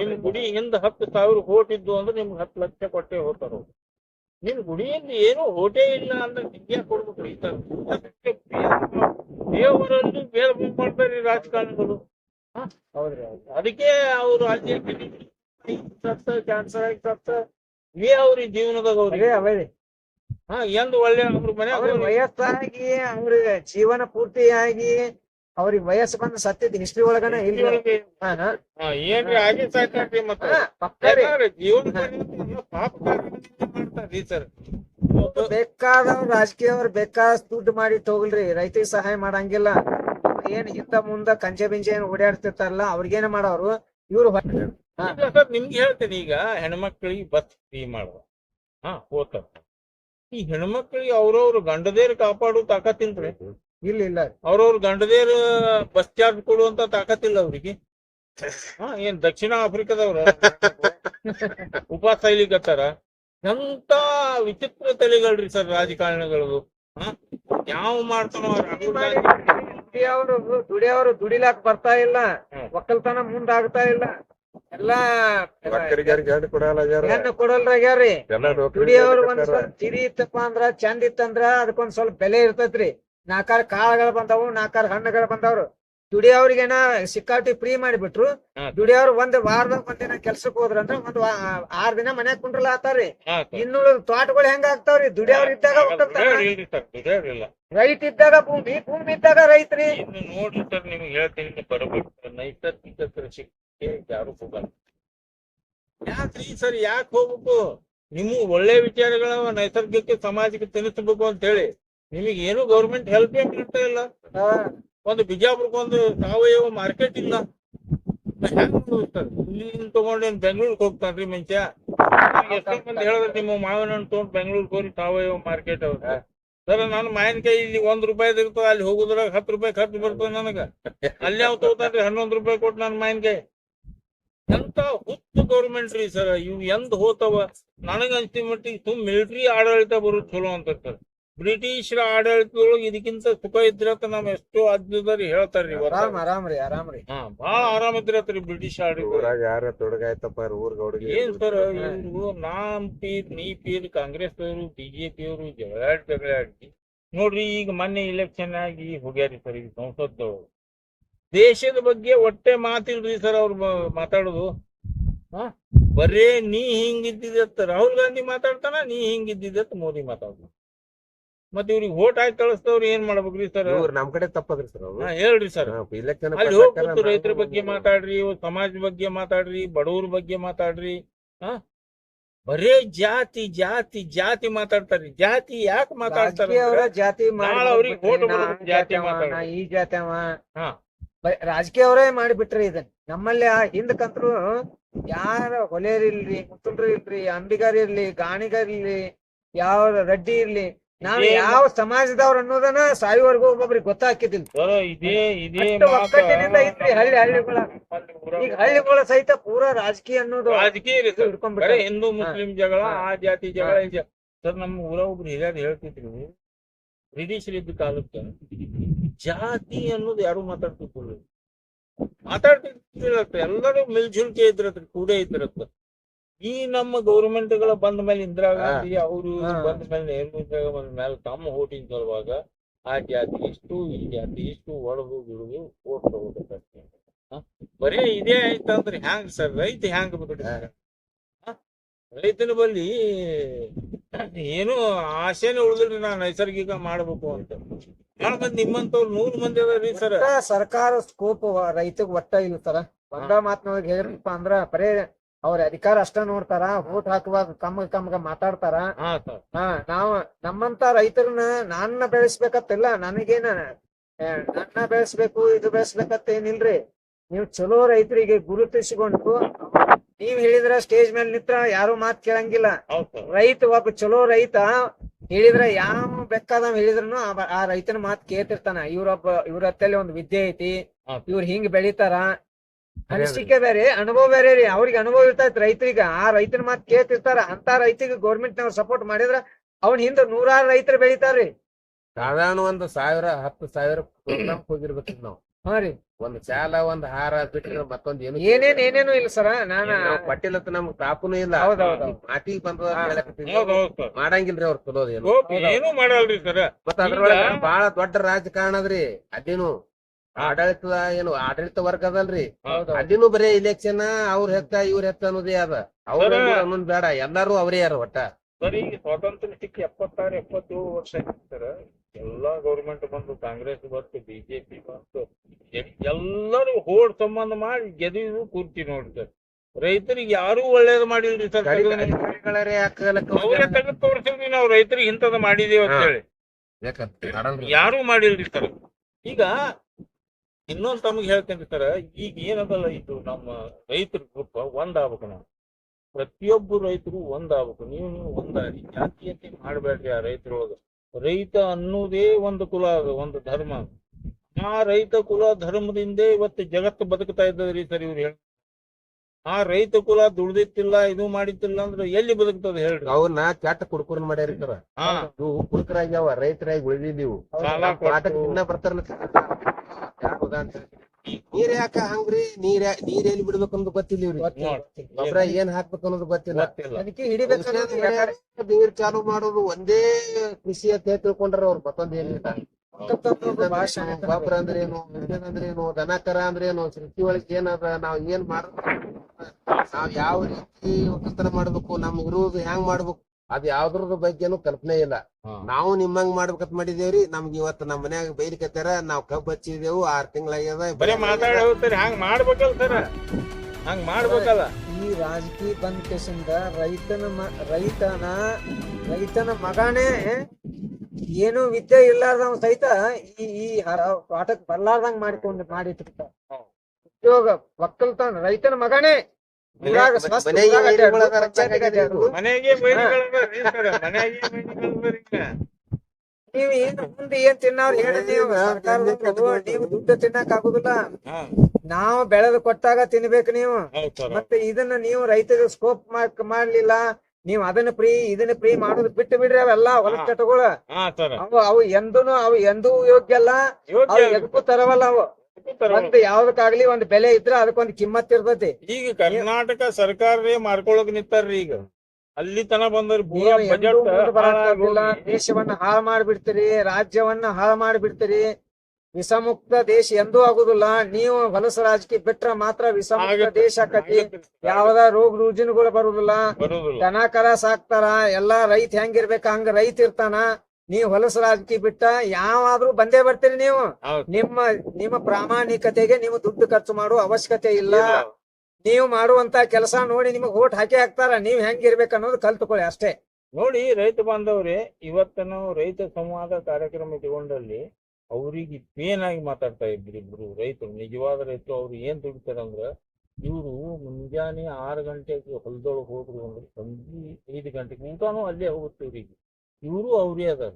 C: ನಿಮ್ ಗುಡಿ ಹಿಂದ ಹತ್ತು ಸಾವಿರ ಹೋಟ್ ಇದ್ದು ಅಂದ್ರೆ ನಿಮ್ಗೆ ಹತ್ತು ಲಕ್ಷ ಕೊಟ್ಟೆ ಹೋಗ್ತಾರ. ನಿಮ್ ಗುಡಿಯಿಂದ ಏನು ಹೋಟೇ ಇಲ್ಲ ಅಂದ್ರೆ ನಿಮ್ಗೆ ಕೊಡ್ಬೇಕು ಈ ತರ? ದೇವರಲ್ಲಿ ಬೇರೆ ಮಾಡ್ತಾರೆ ರಾಜಕಾರಣಿಗಳು?
D: ಹೌದ್ರಿ.
C: ಅದಕ್ಕೆ ಅವ್ರು ಕ್ಯಾನ್ಸರ್ ಆಗಿ ಸತ್ತ. ಇವೇ ಅವ್ರಿ ಜೀವನದಾಗ ಅವ್ರಿಗೆ
D: ಅವೇ
C: ಹಾ ಎಂದ್ ಒಳ್ಳೆ ಅವ್ರ ಅವ್ರಿಗೆ
D: ವಯಸ್ಸಾಗಿ ಅವ್ರಿಗೆ ಜೀವನ ಪೂರ್ತಿಯಾಗಿ ಅವ್ರಿಗೆ ವಯಸ್ಸು ಬಂದ ಸತ್ಯದ ಹಿಸ್ಟ್ರಿ ಒಳಗನ ಇಲ್ಲ.
C: ಏನ್ರಿ ಆಗಿ ಮತ್ತೆ. ಜೀವನ ಪಾಪ ಮಾಡ್ತಾರ್ರಿ ಸರ್.
D: ಬೇಕಾದವ್ರು ರಾಜಕೀಯವ್ರು ಬೇಕಾದ ದುಡ್ಡು ಮಾಡಿ ತಗೊಳ್ರಿ. ರೈತರಿಗೆ ಸಹಾಯ ಮಾಡಂಗಿಲ್ಲ. ಏನ್ ಹಿಂದ ಮುಂದ ಕಂಜೆ ಬಿಂಜೆ ಏನ್ ಓಡಾಡ್ತಿರ್ತಾರಲ್ಲ ಅವ್ರಿಗೇನ ಮಾಡೋರು ಇವ್ರು
C: ನಿಮ್ಗೆ ಹೇಳ್ತೇನೆ ಈಗ ಹೆಣ್ಮಕ್ಳಿಗೆ ಬಸ್ ಫ್ರೀ ಮಾಡುವ. ಹಾ ಹೋತ ಈ ಹೆಣ್ಮಕ್ಳಿಗೆ ಅವ್ರವ್ರ ಗಂಡದೇರ್ ಕಾಪಾಡು ತಾಕತ್ತಿಲ್ರಿ
D: ಇಲ್ಲ ಇಲ್ಲ.
C: ಅವ್ರವ್ರ ಗಂಡದೇರ್ ಬಸ್ ಚಾರ್ಜ್ ಕೊಡುವಂತ ತಾಕತ್ತಿಲ್ಲ ಅವ್ರಿಗೆ? ಹಾ ಏನ್ ದಕ್ಷಿಣ ಆಫ್ರಿಕಾದವ್ರ? ಉಪವಾಸ ಇಲಿಕತ್ತಾರ ಎಂತ ವಿಚಿತ್ರ ತಳಿಗಳ್ರಿ ಸರ್ ರಾಜಕಾರಣಿಗಳದು ಹಾ? ಯಾವ ಮಾಡ್ತಾನೋ ರಾಹುಲ್ ಗಾಂಧಿ
D: ದುಡಿಯವರು ದುಡಿಯವರು ದುಡಿಲಾಕ್ ಬರ್ತಾ ಇಲ್ಲ. ಒಕ್ಕಲ್ತನ ಮುಂದಾಗ್ತಾ ಇಲ್ಲ. ಎಲ್ಲಾ ಹೆಣ್ಣು
E: ನೌಕರಿ
D: ದುಡಿಯವ್ರು ಒಂದ್ ಸ್ವಲ್ಪ ತಿರಿ ಇತ್ತಪ್ಪ ಅಂದ್ರ ಚಂದ ಇತ್ತಂದ್ರ ಅದಕ್ಕೊಂದ್ ಸ್ವಲ್ಪ ಬೆಲೆ ಇರ್ತೈತ್ರಿ. ನಾಕಾರ ಕಾಳುಗಳು ಬಂದಾವು ನಾಲ್ಕಾರು ಹಣ್ಣುಗಳು ಬಂದವ್ರು. ದುಡಿಯವ್ರಿಗೇನ ಸಿಕ್ಕಾಟಿ ಫ್ರೀ ಮಾಡಿಬಿಟ್ರು. ದುಡಿಯವ್ರು ಒಂದ್ ವಾರದಾಗ ಒಂದಿನ ದಿನ ಕೆಲ್ಸಕ್ ಹೋದ್ರಂದ್ರ ಒಂದ್ ವಾ- ಆರ್ ದಿನ ಮನ್ಯಾಗ ಕುಂಡ್ರಲ್ಲ
C: ಆತಾರಿ ಇನ್ನು.
D: ಇನ್ನುಳಿದ ತೋಟಗಳು ಹೆಂಗ ಆಗ್ತಾವ್ರಿ? ದುಡಿಯವ್ರ ಇದ್ದಾಗ ರೈತ ಇದ್ದಾಗ ಭೂಮಿ ಭೂಮಿ ಇದ್ದಾಗ ರೈತ್ರಿ.
C: ಇನ್ನು ನೋಡ್ರಿ ಸರ್ ನಿಮ್ಗೆ ಹೇಳ್ತೀನಿ ಬರಬೇಕು. ನೈಸರ್ಗಿಕ ಕೃಷಿಗೆ ಯಾರು ಹೋಗಲ್ಲ. ಯಾಕ್ರಿ ಸರ್ ಯಾಕೆ ಹೋಗ್ಬೇಕು? ನಿಮ್ಮ ಒಳ್ಳೆ ವಿಚಾರಗಳ ನೈಸರ್ಗಿಕ ಸಮಾಜಕ್ಕೆ ತಿನ್ನಿಸ್ಬೇಕು ಅಂತ ಹೇಳಿ ನಿಮಗೆ ಏನು ಗೌರ್ಮೆಂಟ್ ಹೆಲ್ಪ್ ಮಾಡ್ತಾ ಇಲ್ಲ?
D: ಆ,
C: ಒಂದು ಬಿಜಾಪುರಕ್ಕೆ ಒಂದು ಸಾವಯವ ಮಾರ್ಕೆಟ್ ಇಲ್ಲ ಹೆಂಗ್ ಸರ್ ಇಲ್ಲಿ ತಗೊಂಡೇನ್ ಬೆಂಗಳೂರಿಗೆ ಹೋಗ್ತಾನ್ರಿ ಮುಂಚೆ. ಎಷ್ಟೋ ಮಂದಿ ಹೇಳಿದ್ರೆ ನಿಮ್ಮ ಮಾವಿನ ಹಣ್ಣು ತಗೊಂಡು ಬೆಂಗಳೂರಿಗೆ ಹೋಗಿ ಸಾವಯವ ಮಾರ್ಕೆಟ್ ಅವ್ರ ಸರ್ ನಾನು ಮಾವಿನಕಾಯಿ ಇಲ್ಲಿ ಒಂದ್ ರೂಪಾಯಿ ಇರ್ತದ ಅಲ್ಲಿ ಹೋಗುದ್ರಾಗ ಹತ್ತು ರೂಪಾಯಿ ಖರ್ಚು ಬರ್ತದ ನನಗ. ಅಲ್ಲಿ ಯಾವ ತಗೋತಾನ್ರಿ? ಹನ್ನೊಂದು ರೂಪಾಯಿ ಕೊಟ್ಟು ನನ್ನ ಮಾವಿನಕಾಯಿ ಎಂತ ಹುಚ್ಚು ಗೌರ್ಮೆಂಟ್ ರೀ ಸರ್, ಇವ್ ಎಂದ್ ಹೋತಾವ? ನನಗ ಅನ್ಸಿದ ಮಟ್ಟಿಗೆ ತುಂಬ ಮಿಲಿಟರಿ ಆಡಳಿತ ಬರೋದು ಚಲೋ ಅಂತ ಬ್ರಿಟಿಷರ ಆಡಳಿತದೊಳಗೆ ಇದಕ್ಕಿಂತ ಸುಖ ಇದ್ರತ ನಾವ್ ಎಷ್ಟೋ ಅಜ್ಜದರಿ ಹೇಳ್ತಾರ್ರಿ
D: ಆರಾಮ್ ಆರಾಮ್ರಿ ಆರಾಮ್ರಿ
C: ಹಾ ಬಾಳ ಆರಾಮ ಇದ್ರತ್ರಿ ಬ್ರಿಟಿಷ್ ಆಡಳಿತ.
E: ಊರಾಗ ಯಾರ ತೊಡಗಾಯ್ತಪ್ಪ ಊರ್ ಗೌಡಿಗೆ
C: ಏನ್ ಸರ್ ಇವ್ರು ನಾನ್ ಪೀರ್ ನೀ ಪೀರ್ ಕಾಂಗ್ರೆಸ್ ಅವರು ಬಿಜೆಪಿ ಅವರು ಜಗಳಾಡಿ ಜಗಳಾಡಿ. ನೋಡ್ರಿ ಈಗ ಮೊನ್ನೆ ಇಲೆಕ್ಷನ್ ಆಗಿ ಹೋಗ್ಯಾರಿ ಸರ್ ಈಗ ಸಂಸತ್ತವರು ದೇಶದ ಬಗ್ಗೆ ಒಟ್ಟೆ ಮಾತಿಲ್ರಿ ಸರ್ ಅವ್ರು ಮಾತಾಡುದು. ಮಾತಾಡೋದು ಬರೇ ನೀ ಹಿಂಗಿದ್ದಿದ್ದತ್ತ ರಾಹುಲ್ ಗಾಂಧಿ ಮಾತಾಡ್ತಾನ ನೀ ಹಿಂಗಿದ್ದಿದ್ದತ್ತ ಮೋದಿ ಮಾತಾಡ್ತಾನ. ಮತ್ ಇವ್ರಿಗೆ ಓಟ್ ಹಾಕಿ ಕಳಿಸ್ತವ್ರು ಏನ್ ಮಾಡ್ಬೇಕ್ರಿ ಸರ್
E: ಇವ್ರು ನಮ್ ಕಡೆ ತಪ್ಪದ್ರಿ ಸರ್
C: ಹೇಳ್ರಿ ಸರ್
E: ಇಲೆಕ್ಷನ್
C: ಅಲ್ಲಿ ಹೋಗಿ ಕೂತು ರೈತರ ಬಗ್ಗೆ ಮಾತಾಡ್ರಿ ಸಮಾಜ ಬಗ್ಗೆ ಮಾತಾಡ್ರಿ ಬಡವ್ರ ಬಗ್ಗೆ ಮಾತಾಡ್ರಿ ಹಾ? ಬರೇ ಜಾತಿ ಜಾತಿ ಜಾತಿ ಮಾತಾಡ್ತಾರ್ರಿ ಜಾತಿ ಯಾಕೆ ಮಾತಾಡ್ತಾರೆ
D: ಜಾತಿ
C: ಅವ್ರಿಗೆ
D: ಆ
C: ಜಾತಿ
D: ಈ ಜಾತಿ ರಾಜಕೀಯ ಅವರೇ ಮಾಡಿಬಿಟ್ರಿ ಇದನ್ನ ನಮ್ಮಲ್ಲಿ ಹಿಂದಕ್ಕಂತರು ಯಾರ ಹೊಲೆಯರಿಲ್ರಿ ಮುತ್ತುಲ್ರಿ ಇಲ್ರಿ ಅಂಬಿಗರ್ ಇರ್ಲಿ ಗಾಣಿಗರ್ ಇರ್ಲಿ ಯಾವ ರೆಡ್ಡಿ ಇರ್ಲಿ ನಾವ್ ಯಾವ ಸಮಾಜದವ್ರ ಅನ್ನೋದನ್ನ ಸಾಯುವವರೆಗೂ ಒಬ್ಬೊಬ್ರಿಗೆ ಗೊತ್ತಾಕಿದಿಲ್ಲ
C: ಇದೇ ಇದೇ
D: ಒಕ್ಕಟ್ಟಿನಿಂದ ಐತ್ರಿ ಹಳ್ಳಿ ಹಳ್ಳಿಗಳ. ಈಗ ಹಳ್ಳಿಗಳ ಸಹಿತ ಪೂರಾ ರಾಜಕೀಯ ಅನ್ನೋದು
C: ರಾಜಕೀಯ. ಹಿಂದೂ ಮುಸ್ಲಿಂ ಜಗಳ ಆ ಜಾತಿ ಜಗಳ ಇದೆ. ಸರ್ ನಮ್ಮ ಊರ ಒಬ್ರು ಹಿರಿಯರು ಹೇಳ್ತಿದ್ರು ಬ್ರಿಟಿಷರಿದ್ದ ಕಾಲಕ್ಕೆ ಜಾತಿ ಅನ್ನೋದು ಯಾರು ಮಾತಾಡ್ತಿದ್ರು ಮಾತಾಡ್ತಿದ್ರು ಎಲ್ಲರೂ ಮಿಲ್ಜುಲ್ಕೆ ಇದ್ರ ಕೂಡ ಇದ್ರತ್ತ ಈ ನಮ್ಮ ಗೌರ್ಮೆಂಟ್ಗಳ ಬಂದ ಮೇಲೆ ಇಂದಿರಾ ಗಾಂಧಿ ಅವರು. ಬಂದ ಮೇಲೆ ನೆಹರು ಬಂದ ಮೇಲೆ ತಮ್ಮ ಹೋಟಿನ ಸಲುವಾಗ ಆ ಜಾತಿ ಇಷ್ಟು ಈ ಜಾತಿ ಇಷ್ಟು ಒಡಗು ಬಿಡುಗು ಓಟ್ ತಗೋಬೇಕಷ್ಟೇ? ಬರೇ ಇದೇ ಆಯ್ತಂದ್ರೆ ಹ್ಯಾಂಗ್ ಸರ್? ರೈತ ಹ್ಯಾಂಗ್ ಬಿಡುತ್ತೆ ರೈತನ ಬಲ್ಲಿ ಏನು ಆಸೆನೆ ಉಳಿದ್ರಿ ನಾ ನೈಸರ್ಗಿಕ ಮಾಡ್ಬೇಕು ಅಂತ. ಮಂದಿ ನಿಮ್ಮಂತವ್ರು ನೂರ್ ಮಂದಿ ಅದಾರಿ ಸರ್.
D: ಸರ್ಕಾರ ಸ್ಕೋಪ್ ರೈತಗ್ ಒಟ್ಟ ಇಲ್ಲ ಸರ್. ಒಂದ ಮಾತ್ನೊಳಗೆ ಹೇಳಿರಪ್ಪ ಅಂದ್ರ ಬರೇ ಅವ್ರ ಅಧಿಕಾರ ಅಷ್ಟ ನೋಡ್ತಾರ ಓಟ್ ಹಾಕುವಾಗ ಕಮ್ಮ ಕಮ್ಮಗ ಮಾತಾಡ್ತಾರ.
C: ಹಾ
D: ನಾವ್ ನಮ್ಮಂತ ರೈತರನ್ನ ನನ್ನ ಬೆಳೆಸ್ಬೇಕತ್ತಿಲ್ಲ ನನಗೇನ ನನ್ನ ಬೆಳೆಸ್ಬೇಕು ಇದು ಬೆಳೆಸ್ಬೇಕತ್ತ ಏನಿಲ್ರಿ ನೀವು ಚಲೋ ರೈತರಿಗೆ ಗುರುತಿಸಿಕೊಂಡು ನೀವ್ ಹೇಳಿದ್ರ ಸ್ಟೇಜ್ ಮೇಲೆ ನಿಂತ್ರ ಯಾರು ಮಾತ್ ಕೇಳಂಗಿಲ್ಲ. ರೈತ ಒಬ್ಬ ಚಲೋ ರೈತ ಹೇಳಿದ್ರ ಯಾವ ಬೇಕಾದವ್ ಹೇಳಿದ್ರು ಆ- ರೈತನ ಮಾತ್ ಕೇಳ್ತಿರ್ತಾನ. ಇವ್ರೊಬ್ಬ ಇವ್ರ ಹತ್ತಲ್ಲಿ ಒಂದ್ ವಿದ್ಯೆ ಐತಿ. ಇವ್ರ ಹಿಂಗ್ ಬೆಳಿತಾರ ಅನಿಸಿಕೆ ಬೇರೆ ಅನುಭವ ಬೇರೆ ರೀ. ಅವ್ರಿಗೆ ಅನುಭವ ಇರ್ತೈತಿ ರೈತರಿಗ. ಆ ರೈತನ ಮಾತ್ ಕೇಳ್ತಿರ್ತಾರ. ಅಂತ ರೈತರಿಗೆ ಗೌರ್ಮೆಂಟ್ ನವ್ರು ಸಪೋರ್ಟ್ ಮಾಡಿದ್ರ ಅವ್ನ ಹಿಂದ ನೂರಾರು ರೈತರು ಬೆಳಿತಾರ್ರಿ
E: ಸಾಧಾರಣ ಒಂದು ಸಾವಿರ ಹತ್ತು ಸಾವಿರ ಪ್ರೋಗ್ರಾಮ್ ಹೋಗಿರ್ಬೇಕ್ರಿ ನಾವು.
D: ಹಾ ರೀ.
E: ಒಂದ್ ಶಾಲ ಒಂದ್ ಹಾರ ಬಿಟ್ರೆ ಮತ್ತೊಂದ್ ಏನು
D: ಏನೇನ್ ಏನೇನು ಇಲ್ಲ ಸರ. ನಾನ
E: ಪಟ್ಟಿಲ್ ಪಟ್ಟಿಲತ್ತ ನಮ್ಗ್ ತಾಪನು ಇಲ್ಲ.
D: ಹೌದ್ ಹೌದ್ ಹೌದ್.
E: ಮಾತಿಗೆ
C: ಸರ್.
E: ಮಾಡಂಗಿಲ್ರಿ ಅವ್ರ ಚಲೋದೇನು ಏನು.
C: ಮಾಡಲ್ರಿ ಸರ್.
E: ಮತ್ತ ಅದ್ರೊಳಗ ಬಾಳ ದೊಡ್ಡ ರಾಜಕಾರಣ ಅದ್ರಿ. ಅಲ್ಲಿನು ಆಡಳಿತ ಏನು ಆಡಳಿತ ವರ್ಗ ಅದಲ್ರಿ.
C: ಹೌದ್
E: ಅಲ್ಲಿನೂ ಬರೇ ಇಲೆಕ್ಷನ್ ಅವ್ರ ಹೆತ್ತ ಇವ್ರ ಹೆತ್ತ ಅನ್ನೋದೇ ಅದ. ಅವ್ರ ಅನ್ನೋದ್ ಬೇಡ ಎಲ್ಲಾರು ಅವರೇ ಯಾರ ಒಟ್ಟ?
C: ಸರ್ ಈಗ ಸ್ವಾತಂತ್ರ್ಯ ಸಿಕ್ಕಿ ಎಪ್ಪತ್ತಾರು ಎಪ್ಪತ್ತೇಳು ವರ್ಷ ಆಗಿತ್ತು ಸರ್. ಎಲ್ಲಾ ಗೌರ್ಮೆಂಟ್ ಬಂದು ಕಾಂಗ್ರೆಸ್ ಬಂತು ಬಿಜೆಪಿ ಬಂತು. ಎಲ್ಲರೂ ಹೋಡ್ ಸಂಬಂಧ ಮಾಡಿ ಗೆದ್ದು ಕೂರ್ತಿ ನೋಡಿ ಸರ್. ರೈತರಿಗೆ ಯಾರು ಒಳ್ಳೇದು ಮಾಡಿಲ್ರಿ ಸರ್. ಅವರೇ ತೆಗೆದು ತೋರಿಸಿದ್ವಿ ನಾವು ರೈತರಿಗೆ ಇಂಥದ್ದು ಮಾಡಿದೇವೆ ಅಂತ ಹೇಳಿ. ಯಾರು ಮಾಡಿಲ್ರಿ ಸರ್. ಈಗ ಇನ್ನೊಂದ್ ತಮಗೆ ಹೇಳ್ತೇನೆ ಸರ ಈಗ ಏನದಲ್ಲ ಇದು ನಮ್ಮ ರೈತರ ಗ್ರೂಪ್ ಒಂದಾಗಬೇಕು ನಾವು. ಪ್ರತಿಯೊಬ್ಬರು ರೈತರು ಒಂದಾಗಬೇಕು ನೀವು ನೀವು ಒಂದಾಗಿ ಜಾತೀಯತೆ ಮಾಡಬೇಡ್ರಿ ಆ ರೈತರೊಳಗ. ರೈತ ಅನ್ನೋದೇ ಒಂದು ಕುಲ ಒಂದು ಧರ್ಮ. ಆ ರೈತ ಕುಲ ಧರ್ಮದಿಂದೇ ಇವತ್ತು ಜಗತ್ತು ಬದುಕ್ತಾ ಇದ್ದದ್ರಿ ಸರ್ ಇವ್ರು ಹೇಳಿ ಆ ರೈತ ಕುಲ ದುಡ್ದಿತ್ತಿಲ್ಲ ಇದು ಮಾಡಿತ್ತಿಲ್ಲ ಅಂದ್ರೆ ಎಲ್ಲಿ ಬದುಕ್ತದ ಹೇಳ್ರಿ?
E: ಅವ್ರನ್ನ ಕೆಟ್ಟ ಕುಡ್ಕುರ್ನ್ ಮಾಡ್ಯಾರಿರ್ತಾರ.
C: ಹಾ.
E: ಇವು ಕುಡ್ಕರಾಗ್ಯಾವ ರೈತರಾಗಿ ಉಳಿದಿದ್ದೀವು.
C: ಸಾಲ
E: ದಿನ ಬರ್ತಾರಲ್ಲ ಅಂತ ನೀರ್ ಯಾಕ ಹಂಗ್ರಿ? ನೀರ್ ಯಾ- ನೀರ್ ಎಲ್ಲಿ ಬಿಡ್ಬೇಕು ಅನ್ನೋದು ಗೊತ್ತಿಲ್ಲ. ಇವ್ರಿಗೆ. ಗೊಬ್ಬರ ಏನ್ ಹಾಕ್ಬೇಕು ಅನ್ನೋದು ಗೊತ್ತಿಲ್ಲ.
C: ಗೊತ್ತಿಲ್ಲ.
D: ಅದಕ್ಕೆ ಹಿಡಿಬೇಕಾದ್ರೆ
E: ನೀರ್ ಚಾಲು ಮಾಡೋದು ಒಂದೇ ಕೃಷಿ ಅಂತ ಹೇಳಿ ತಿಳ್ಕೊಂಡ್ರ ಅವ್ರು ಮತ್ತೊಂದ್ ಏನಿಲ್ಲ
D: ಭಾಷೆ
E: ಗೊಬ್ಬರ ಅಂದ್ರೇನು ಮಿಷನ್ ಅಂದ್ರೇನು ದನ ಕರ ಅಂದ್ರೇನು ಸೃಷ್ಟಿ ಒಳಗ್ ಏನದ ನಾವ್ ಏನ್ ಮಾಡ ನಾವ್ ಯಾವ ರೀತಿ ಒಕ್ಕಲ್ತನ ಮಾಡ್ಬೇಕು ನಮ್ ಇರುವುದು ಹೆಂಗ್ ಮಾಡ್ಬೇಕು ಅದ್ ಯಾವ್ದ್ರ ಬಗ್ಗೆನು ಕಲ್ಪನೆ ಇಲ್ಲ. ನಾವು ನಿಮ್ಮಂಗ್ ಮಾಡ್ಬೇಕಂತ ಮಾಡಿದೇವ್ರಿ ನಮ್ಗೆ ಇವತ್ತು ನಮ್ ಮನ್ಯಾಗ ಬೈಲಿಕತ್ತಾರ ನಾವ್ ಕಬ್ಬ್ ಹಚ್ಚಿದೇವು ಆರ್ ತಿಂಗಳಾಗ್ಯದ
C: ಬರೀ ಮಾತಾಡಿ ಹಂಗ್ ಮಾಡ್ಬೇಕಲ್ಲ ಸರ್. ಹಂಗ್ ಮಾಡ್ಬೇಕಲ್ಲ.
D: ಈ ರಾಜಕೀಯ ಬಂದ ಕೇಸಿಂದ ರೈತನ ಮ- ರೈತನ ರೈತನ ಮಗನೇ ಏನು ವಿದ್ಯೆ ಇಲ್ಲಾರ್ದವ್ ಸಹಿತ ಈ ಈ ಪಾಠಕ್ ಆಟಕ್ ಬರ್ಲಾರ್ದಂಗ್ ಮಾಡಿಕೊಂಡು ಮಾಡಿಟ್ಟಿರ್ತಾರ. ಉದ್ಯೋಗ ಒಕ್ಕಲ್ತನ ರೈತನ ಮಗನೇ. ನೀವ್ ಏನ್ ಮುಂದೆ ಏನ್ ತಿನ್ನವ್ರ ಹೇಳಿ ನೀವು ದುಡ್ಡು ತಿನ್ನಕ್ ಆಗುದಿಲ್ಲ.
C: ಹಾ,
D: ನಾವು ಬೆಳೆದು ಕೊಟ್ಟಾಗ ತಿನ್ಬೇಕು ನೀವು.
C: ಹೌದ್ ಸರ್
D: ಮತ್ತೆ ಇದನ್ನ ನೀವು ರೈತರಿಗೆ ಸ್ಕೋಪ್ ಮಾಡ್ಲಿಲ್ಲ ನೀವು ಅದನ್ನ ಪ್ರೀ ಇದನ್ನ ಪ್ರೀ ಮಾಡೋದು ಬಿಟ್ಟು ಬಿಡ್ರಿ ಅವೆಲ್ಲ ಹೊಲ. ಚಟಗಳು ಅವು ಅವು ಎಂದೂನು ಅವು ಎಂದೂ ಯೋಗ್ಯ ಅಲ್ಲ. ಅವು ಎದಕ್ಕೂ ತರವಲ್ಲ ಅವು. ಒಂದ್ ಯಾವ್ದಕ್ಕಾಗ್ಲಿ ಒಂದ್ ಬೆಲೆ ಇದ್ರ ಅದಕ್ಕೊಂದ್ ಕಿಮ್ಮತ್ ಇರ್ತೈತಿ.
C: ಈಗ ಕರ್ನಾಟಕ ಸರ್ಕಾರ ಮಾಡ್ಕೊಳಕ್ ನಿಂತಾರ್ರಿ ಈಗ. ಅಲ್ಲಿ ತನ ಬಂದ್ರಿ
D: ದೇಶವನ್ನ ಹಾಳು ಮಾಡ್ಬಿಡ್ತೀರಿ ರಾಜ್ಯವನ್ನ ಹಾಳು ಮಾಡ್ಬಿಡ್ತೀರಿ. ವಿಷಮುಕ್ತ ದೇಶ ಎಂದೂ ಆಗುದಿಲ್ಲ ನೀವು ಹೊಲಸ ರಾಜಕೀಯ ಬಿಟ್ರ ಮಾತ್ರ ವಿಷಮುಕ್ತ. ದೇಶ ಆಕತಿ. ಯಾವ್ದ ರೋಗ ರುಜಿನಗಳು ಬರುದಿಲ್ಲ ದನ ಕರ ಸಾಕ್ತಾರ ಎಲ್ಲಾ ರೈತ ಹೆಂಗಿರ್ಬೇಕ ಹಂಗ ರೈತ ಇರ್ತಾನ. ನೀವ್ ಹೊಲಸ ರಾಜಕೀಯ ಬಿಟ್ಟ ಯಾವಾದ್ರೂ ಬಂದೇ ಬರ್ತೀರಿ ನೀವು. ನಿಮ್ಮ ನಿಮ್ಮ ಪ್ರಾಮಾಣಿಕತೆಗೆ ನೀವು ದುಡ್ಡು ಖರ್ಚು ಮಾಡುವ ಅವಶ್ಯಕತೆ ಇಲ್ಲ. ನೀವು ಮಾಡುವಂತ ಕೆಲಸ ನೋಡಿ ನಿಮಗ್ ಓಟ್ ಹಾಕಿ ಹಾಕ್ತಾರ. ನೀವ್ ಹೆಂಗಿರ್ಬೇಕು ಅನ್ನೋದು ಕಲ್ತುಕೊಳ್ಳಿ ಅಷ್ಟೇ.
C: ನೋಡಿ ರೈತ ಬಾಂಧವ್ರೆ ಇವತ್ತ ನಾವು ರೈತ ಸಂವಾದ ಕಾರ್ಯಕ್ರಮ ತಗೊಂಡಲ್ಲಿ ಅವ್ರಿಗೆ ಪೇನ್ ಆಗಿ ಮಾತಾಡ್ತಾ ಇದ್ರು ಇಬ್ರು ರೈತರು, ನಿಜವಾದ ರೈತರು ಅವ್ರು ಏನ್ ದುಡಿತಾರಂದ್ರ, ಇವರು ಮುಂಜಾನೆ ಆರು ಗಂಟೆಗೆ ಹೊಲದೊಳಗೆ ಹೋದ್ರು ಅಂದ್ರೆ ಸಂಜೆ ಐದು ಗಂಟೆಗೆ ಊಟನೂ ಅಲ್ಲೇ ಹೋಗುತ್ತೆ ಇವ್ರಿಗೆ ಇವರು ಅವ್ರೇ ಅದಾರ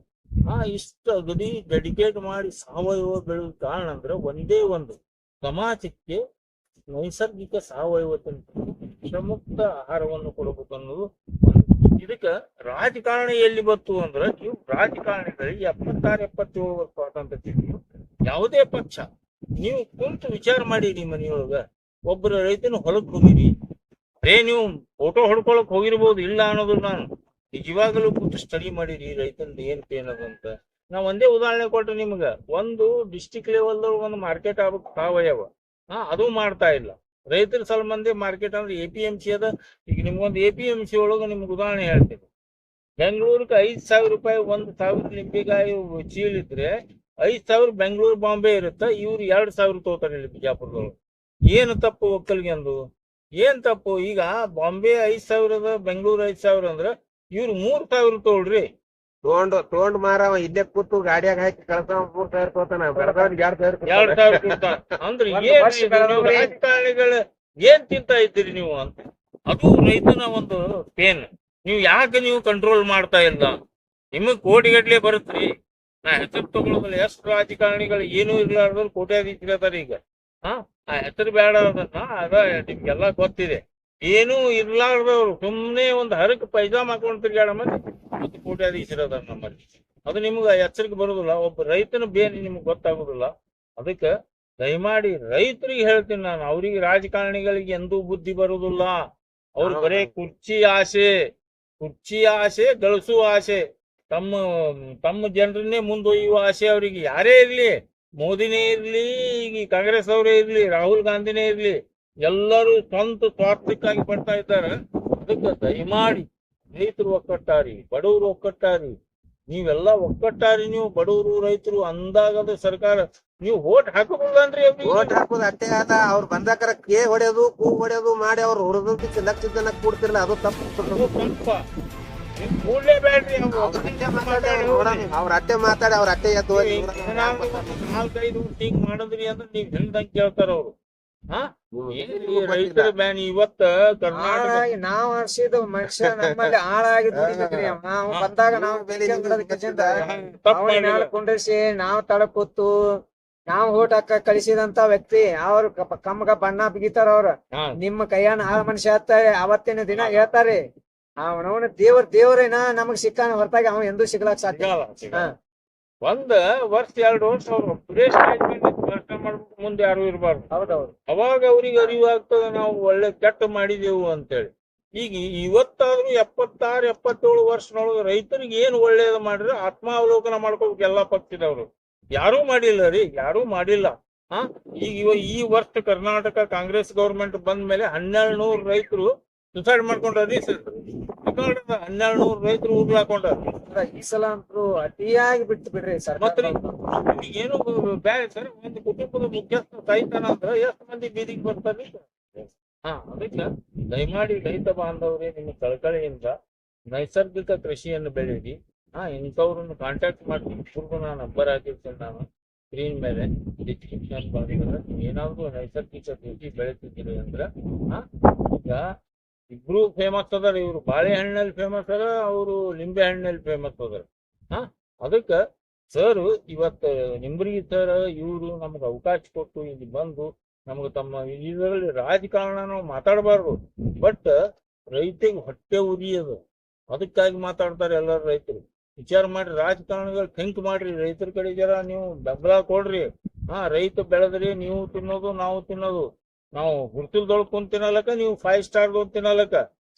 C: ಆ ಇಷ್ಟ ಅಗದಿ ಡೆಡಿಕೇಟ್ ಮಾಡಿ ಸಾವಯವ ಬೆಳೆದ ಕಾರಣ ಅಂದ್ರೆ ಒಂದೇ ಒಂದು ಸಮಾಜಕ್ಕೆ ನೈಸರ್ಗಿಕ ಸಾವಯವ ತಂತ್ರ ವಿಷಮುಕ್ತ ಆಹಾರವನ್ನು ಕೊಡಬೇಕು ಅನ್ನೋದು. ಇದಕ್ಕ ರಾಜಕಾರಣ ಎಲ್ಲಿ ಬಂತು ಅಂದ್ರ ನೀವು ರಾಜಕಾರಣಿಗಳಿಗೆ ಎಪ್ಪತ್ತಾರು, ಎಪ್ಪತ್ತೇಳು ಸ್ವಾತಂತ್ರ್ಯ ಯಾವುದೇ ಪಕ್ಷ, ನೀವು ಕುಂತು ವಿಚಾರ ಮಾಡಿರಿ ಮನೆಯೊಳಗ. ಒಬ್ಬರ ರೈತನ ಹೊಲಕ್ ಹೋಗಿರಿ. ಅರೇ ನೀವು ಫೋಟೋ ಹೊಡ್ಕೊಳಕ್ ಹೋಗಿರ್ಬೋದು, ಇಲ್ಲ ಅನ್ನೋದು ನಾನು ನಿಜವಾಗಲೂ ಕೂತು ಸ್ಟಡಿ ಮಾಡಿರಿ ರೈತನ ಏನ್ ಅಂತ. ನಾ ಒಂದೇ ಉದಾಹರಣೆ ಕೊಟ್ರೆ ನಿಮ್ಗ, ಒಂದು ಡಿಸ್ಟಿಕ್ ಲೆವೆಲ್ ಒಂದು ಮಾರ್ಕೆಟ್ ಆಗ್ಬೇಕು, ಸಾವಯವ. ಹಾ, ಅದು ಮಾಡ್ತಾ ಇಲ್ಲ. ರೈತರ ಸಲಮಂದಿ ಮಾರ್ಕೆಟ್ ಅಂದ್ರೆ ಎ ಪಿ ಎಂ ಸಿ ಅದ. ಈಗ ನಿಮ್ಗೊಂದು ಎ ಪಿ ಎಂ ಸಿ ಒಳಗೆ ನಿಮ್ಗೆ ಉದಾಹರಣೆ ಹೇಳ್ತೀನಿ. ಬೆಂಗಳೂರಿಗೆ ಐದ್ ಸಾವಿರ ರೂಪಾಯಿ ಒಂದು ಸಾವಿರ ಲಿಂಬೆಕಾಯಿ ಚೀಲ ಇದ್ರೆ ಐದ್ ಸಾವಿರ ಬೆಂಗಳೂರು ಬಾಂಬೆ ಇರುತ್ತೆ. ಇವ್ರು ಎರಡ್ ಸಾವಿರ ತಗೋತಾರೆ ಇಲ್ಲಿ ಬಿಜಾಪುರದೊಳಗೆ ಏನು ತಪ್ಪು ಒಕ್ಕಲಿಗೆ ಅಂದು? ಏನ್ ತಪ್ಪು? ಈಗ ಬಾಂಬೆ ಐದ್ ಸಾವಿರದ ಬೆಂಗಳೂರು ಐದ್ ಸಾವಿರ ಅಂದ್ರೆ ಇವ್ರು ಮೂರ್ ಸಾವಿರ ತಗೊಳ್ರಿ.
E: ತಗೊಂಡು ತಗೊಂಡ್ ಮಾರವ ಇಲ್ಲೇ ಕೂತು ಗಾಡಿಯಾಗ ಹಾಕಿ ಕಳಸ ಮೂರ್ ಸಾವಿರ ತಗೋತಾನ ಬೆಳಗಾವಿಗೆ ಎರಡ್ ಸಾವಿರ
C: ಎರಡ್. ಸಾವಿರ ಅಂದ್ರೆ ಏನ್ ತಿಂತ ಇದ್ದೀರಿ ನೀವು ಅಂತ? ಅದು ರೈತನ ಒಂದು ಪೇನ್ ನೀವು ಯಾಕೆ ನೀವು ಕಂಟ್ರೋಲ್ ಮಾಡ್ತಾ ಇಲ್ಲ? ನಿಮಗ್ ಕೋಟಿಗಟ್ಲೆ ಬರುತ್ತ್ರಿ ನಾ ಹೆಸರು ತಗೊಳ್ಳೋದಿಲ್ಲ ಎಷ್ಟು ರಾಜಕಾರಣಿಗಳು ಏನೂ ಇರ್ಲಾರ್ದ್ರು ಕೋಟ್ಯಾಧೀಶರು ಅದಾರ ಈಗ. ಹಾ? ಆ ಹೆಸರು ಬೇಡ ಅದನ್ನ ಅದ ನಿಮ್ಗೆಲ್ಲ ಗೊತ್ತಿದೆ. ಏನೂ ಇರ್ಲಾರ್ದವ್ರು ಸುಮ್ಮನೆ ಒಂದು ಹರಕ್ ಪೈಜಾಮ್ ಹಾಕೊಂಡು ತಿರ್ಗಾಡ ಮಂದಿ. ಮತ್ತು ಕೋಟ್ಯಾಧೀಶರದಾರ ನಮ್ಮಲ್ಲಿ. ಅದು ನಿಮ್ಗೆ ಎಚ್ಚರಿಕೆ ಬರೋದಿಲ್ಲ. ಒಬ್ಬ ರೈತನ ಬೇನೆ ನಿಮ್ಗೆ ಗೊತ್ತಾಗೋದಿಲ್ಲ. ಅದಕ್ಕೆ ದಯಮಾಡಿ ರೈತರಿಗೆ ಹೇಳ್ತೀನಿ ನಾನು. ಅವ್ರಿಗೆ ರಾಜಕಾರಣಿಗಳಿಗೆ ಎಂದೂ ಬುದ್ಧಿ ಬರುದಿಲ್ಲ. ಅವ್ರು ಬರೇ ಕುರ್ಚಿ ಆಸೆ. ಕುರ್ಚಿ ಆಸೆ ಗಳಿಸುವ ಆಸೆ. ತಮ್ಮ ತಮ್ಮ ಜನರನ್ನೇ ಮುಂದೊಯ್ಯುವ ಆಸೆ ಅವರಿಗೆ. ಯಾರೇ ಇರ್ಲಿ. ಮೋದಿನೇ ಇರ್ಲಿ ಈಗ ಕಾಂಗ್ರೆಸ್ ಅವರೇ ಇರ್ಲಿ ರಾಹುಲ್ ಗಾಂಧಿನೇ ಇರ್ಲಿ. ಎಲ್ಲರೂ ಸ್ವಂತ ಸ್ವಾರ್ಥಕ್ಕಾಗಿ ಬರ್ತಾ ಇದ್ದಾರೆ. ಅದಕ್ಕೆ ದಯಮಾಡಿ ರೈತರು ಒಕ್ಕಟ್ಟಾರಿ ಬಡವರು ಒಕ್ಕಟ್ಟಾರಿ. ನೀವೆಲ್ಲ ಒಕ್ಕಟ್ಟಾರಿ ನೀವು ಬಡವರು ರೈತರು ಅಂದಾಗದ ಸರ್ಕಾರ. ನೀವು ಓಟ್ ಹಾಕಬಹುದನ್ರಿ
E: ಓಟ್ ಹಾಕೋದು ಅಟ್ಟೆ ಆದ ಅವ್ರು ಬಂದಾಕರ ಕೇ ಹೊಡೆಯೋದು ಕೂ ಹೊಡೆಯೋದು ಮಾಡಿ ಅವ್ರು ಹುರಿದ ಲಕ್ಷ ಜನ ಕೂಡ್ತಿರಲ್ಲ ಅದು ತಪ್ಪು.
C: ಕೂಡ್ಲೇಬೇಡ್ರಿ ಅವ್ರು.
E: ಅಟ್ಟೆ ಮಾತಾಡಿ ಅವ್ರ ಅಟ್ಟೆ ಎದ್ದು
C: ನಾಲ್ಕೈದು ಹಿಂಗ್ ಮಾಡಿದ್ರಿ ಅಂದ್ರೆ ನೀವ್ ಹೆಂಗ್ ಕೇಳ್ತಾರ ಅವ್ರು. ರೈತರ ಬ್ಯಾನ್ ಇವತ್ತ ಕರ್ನಾಟಕ
D: ನಾವ್ ಹರ್ಸಿದ ಮನುಷ್ಯ ನಮ್ಮಲ್ಲಿ ಹಾಳಾಗಿ ದುಡಿಬೇಕ್ರಿ ಅವ. ನಾವು ಬಂದಾಗ ನಾವು ಬೆಲೆ ಕಿಂದ
C: ತಪ್ಪ
D: ಅವನ ಮ್ಯಾಲ ಕುಂಡ್ರಿಸಿ ನಾವ್ ತಳ ಕೂತು ನಾವ್ ಓಟ್ ಹಾಕ ಕಳಿಸಿದಂತ ವ್ಯಕ್ತಿ ಅವ್ರ ಕಮ್ಮಗ ಬಣ್ಣ ಬಿಗಿತಾರ ಅವ್ರ. ನಿಮ್ಮ ಕೈಯಾನ ಆ ಮನುಷ್ಯ ಹತ್ತಾರೆ ಅವತ್ತಿನ ದಿನ ಹೇಳ್ತಾರೆ ಅವನವನ ದೇವ್ರ ದೇವ್ರೇನ ನಮಗ್ ಸಿಕ್ಕಾನ ಹೊರತಾಗಿ ಅವ ಎಂದೂ ಸಿಗ್ಲಾಕ್ ಸಾಧ್ಯ
C: ಸಿಗಲ್ಲ
D: ಹಾ.
C: ಒಂದ್ ವರ್ಷ ಎರಡು ವರ್ಷ ಅವ್ರು ಸುರೇಶ್ ಮುಂದೆ ಯಾರು ಇರಬಾರ್ದು.
D: ಹೌದೌದು.
C: ಅವಾಗ ಅವ್ರಿಗೆ ಅರಿವು ಆಗ್ತದ ನಾವು ಒಳ್ಳೆ ಕೆಟ್ಟ ಮಾಡಿದೆವು ಅಂತೇಳಿ. ಈಗ ಇವತ್ತಾದ್ರೂ ಎಪ್ಪತ್ತಾರು ಎಪ್ಪತ್ತೇಳು ವರ್ಷದೊಳಗೆ ರೈತರಿಗೆ ಏನ್ ಒಳ್ಳೇದು ಮಾಡಿದ್ರೆ ಆತ್ಮಾವಲೋಕನ ಮಾಡ್ಕೋಬೇಕು ಎಲ್ಲಾ ಪಕ್ಷದವರು. ಯಾರೂ ಮಾಡಿಲ್ಲ ರೀ ಯಾರೂ ಮಾಡಿಲ್ಲ. ಹಾ ಈಗ ಈ ವರ್ಷ ಕರ್ನಾಟಕ ಕಾಂಗ್ರೆಸ್ ಗೌರ್ಮೆಂಟ್ ಬಂದ ಮೇಲೆ ಹನ್ನೆರಡು ನೂರು ರೈತರು ಸುಸೈಡ್ ಮಾಡ್ಕೊಂಡ್ರಿ ಸರ್. ಹನ್ನೆರಡು ನೂರು ರೈತರು ಊರ್ಲ ಹಾಕೊಂಡ್ರ.
D: ಈ ಸಲ ಅಂತೂ ಅತಿಯಾಗಿ ಬಿಟ್ಟು ಬಿಡ್ರಿ
C: ಸರ್
D: ಮತ್ತೆ
C: ಏನು ಬೇರೆ ಸರ್ ಒಂದು ಕುಟುಂಬದ ಮುಖ್ಯಸ್ಥ ಸಾಯ್ತಾನ ಅಂದ್ರ ಎಷ್ಟು ಮಂದಿ ಬೀದಿಗೆ ಬರ್ತಾರ್ರಿ ಹಾ ಅದಕ್ಕೆ ದಯಮಾಡಿ ರೈತ ಬಾಂಧವರೇ ನಿಮ್ಮ ಕಳಕಳಿಯಿಂದ ನೈಸರ್ಗಿಕ ಕೃಷಿಯನ್ನು ಬೆಳೀರಿ ಹಾ ಇಂಥವ್ರನ್ನ ಕಾಂಟ್ಯಾಕ್ಟ್ ಮಾಡ್ತೀನಿ ಪೂರ್ವ ನಾನು ನಂಬರ್ ಹಾಕಿರ್ತೀನಿ ನಾನು. ಸ್ಕ್ರೀನ್ ಮೇಲೆ ಡಿಸ್ಕ್ರಿಪ್ಷನ್ ಬಾಡಿಗೆ ಏನಾದ್ರು ನೈಸರ್ಗಿಕ ಕೃಷಿ ಬೆಳಿತಿದ್ದೀರಿ ಅಂದ್ರೆ ಹಾ ಈಗ ಇಬ್ರು ಫೇಮಸ್ ಅದಾರ, ಇವ್ರು ಬಾಳೆಹಣ್ಣಲ್ಲಿ ಫೇಮಸ್ ಅದ ಅವರು ಲಿಂಬೆ ಹಣ್ಣಲ್ಲಿ ಫೇಮಸ್ ಅದಾರ. ಹಾ, ಅದಕ್ಕ ಸರ್ ಇವತ್ತು ನಿಂಬರ್ಗಿ ಸರ್ ಇವರು ನಮ್ಗೆ ಅವಕಾಶ ಕೊಟ್ಟು ಇಲ್ಲಿ ಬಂದು ನಮ್ಗೆ ತಮ್ಮ ಇದರಲ್ಲಿ ರಾಜಕಾರಣ ನಾವು ಮಾತಾಡಬಾರ್ದು. ಬಟ್ ರೈತಿಗೆ ಹೊಟ್ಟೆ ಉರಿ ಅದು. ಅದಕ್ಕಾಗಿ ಮಾತಾಡ್ತಾರೆ ಎಲ್ಲರೂ ರೈತರು. ವಿಚಾರ ಮಾಡಿ ರಾಜಕಾರಣದಲ್ಲಿ ಥಿಂಕ್ ಮಾಡ್ರಿ, ರೈತರ ಕಡೆ ಜರ ನೀವು ಬೆಂಬಲ ಕೊಡ್ರಿ. ಹಾ, ರೈತ ಬೆಳೆದ್ರಿ ನೀವು ತಿನ್ನೋದು, ನಾವು ತಿನ್ನೋದು. ನಾವು ಹುರ್ತಿಲ್ದೊಳಗ್ ಕುಂತ ತಿನ್ನಲಕ್ಕ ನೀವು ಫೈವ್ ಸ್ಟಾರ್ ತಿನ್ನಲಕ್ಕ.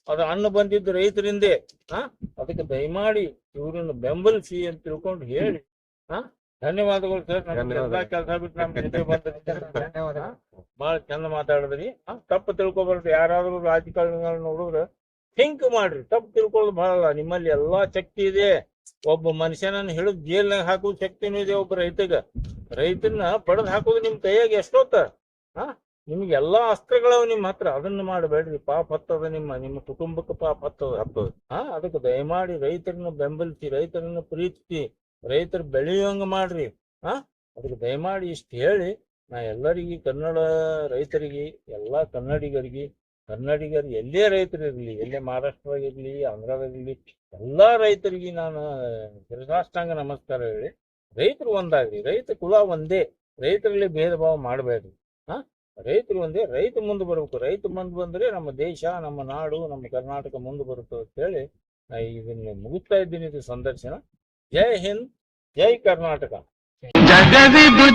C: ಅದು ಅನ್ನ ಬಂದಿದ್ದು ರೈತರಿಂದೇ ಹಾ? ಅದಕ್ಕೆ ದಯಮಾಡಿ ಇವ್ರನ್ನ ಬೆಂಬಲಿಸಿ ಅಂತ ತಿಳ್ಕೊಂಡು ಹೇಳಿ. ಹಾ? ಧನ್ಯವಾದಗಳು ಸರ್. ನಮ್ಗೆ ಎಲ್ಲಾ ಕೆಲಸ ಬಿಟ್ಟು ನಮ್ ಜೊತೆ
D: ಧನ್ಯವಾದ
C: ಬಹಳ ಚಂದ ಮಾತಾಡಿದ್ರಿ. ತಪ್ಪು ತಿಳ್ಕೊಬಾರ್ದು. ಯಾರಾದ್ರೂ ರಾಜಕಾರಣಿಗಳನ್ನ ನೋಡಿದ್ರೆ ಥಿಂಕ್ ಮಾಡ್ರಿ. ತಪ್ಪು ತಿಳ್ಕೊಳ್ಳೋದು ಬಹಳ ನಿಮ್ಮಲ್ಲಿ ಎಲ್ಲಾ ಶಕ್ತಿ ಇದೆ. ಒಬ್ಬ ಮನುಷ್ಯನನ್ನ ಹಿಡಿದು ಜೈಲ್ನಾಗ ಹಾಕುವ ಶಕ್ತಿನೂ ಇದೆ ಒಬ್ಬ ರೈತಗ. ರೈತನ ಪಡೆದು ಹಾಕೋದು ನಿಮ್ ಕೈಯಾಗ ಎಷ್ಟೊತ್ತ? ಹಾ? ನಿಮ್ಗೆ ಎಲ್ಲಾ ಅಸ್ತ್ರಗಳವ ನಿಮ್ಮ ಹತ್ರ, ಅದನ್ನ ಮಾಡಬೇಡ್ರಿ. ಪಾಪ ಹತ್ತದ ನಿಮ್ಮ ನಿಮ್ಮ ಕುಟುಂಬಕ್ಕೆ ಪಾಪ ಹತ್ತದ ಹತ್ತದ. ಹಾ, ಅದಕ್ಕೆ ದಯಮಾಡಿ ರೈತರನ್ನ ಬೆಂಬಲಿಸಿ, ರೈತರನ್ನ ಪ್ರೀತಿಸಿ, ರೈತರು ಬೆಳೆಯುವಂಗ ಮಾಡ್ರಿ. ಹಾ, ಅದಕ್ಕೆ ದಯಮಾಡಿ ಇಷ್ಟು ಹೇಳಿ, ನಾ ಎಲ್ಲರಿಗೆ ಕನ್ನಡ ರೈತರಿಗೆ, ಎಲ್ಲಾ ಕನ್ನಡಿಗರಿಗೆ, ಕನ್ನಡಿಗರು ಎಲ್ಲೇ ರೈತರು ಇರ್ಲಿ, ಎಲ್ಲೇ ಮಹಾರಾಷ್ಟ್ರದಾಗ ಇರ್ಲಿ, ಆಂಧ್ರದಾಗ ಇರ್ಲಿ, ಎಲ್ಲಾ ರೈತರಿಗೆ ನಾನು ಶಿರಸಾಷ್ಟಾಂಗ ನಮಸ್ಕಾರ ಹೇಳಿ, ರೈತರು ಒಂದಾಗ್ರಿ, ರೈತ ಕುಲ ಒಂದೇ, ರೈತರಲ್ಲಿ ಭೇದ ಭಾವ ಮಾಡಬೇಡ್ರಿ. ಹಾ ರೈತರು ಒಂದೇ ರೈತ ಮುಂದೆ ಬರಬೇಕು. ರೈತ ಮುಂದೆ ಬಂದ್ರೆ ನಮ್ಮ ದೇಶ, ನಮ್ಮ ನಾಡು, ನಮ್ಮ ಕರ್ನಾಟಕ ಮುಂದೆ ಬರುತ್ತೆ ಅಂತ ಹೇಳಿ ನಾ ಇದನ್ನ ಮುಗಿಸ್ತಾ ಇದ್ದೀನಿ ಇದು ಸಂದರ್ಶನ. ಜೈ ಹಿಂದ್, ಜೈ ಕರ್ನಾಟಕ.
B: ಜಗವಿದು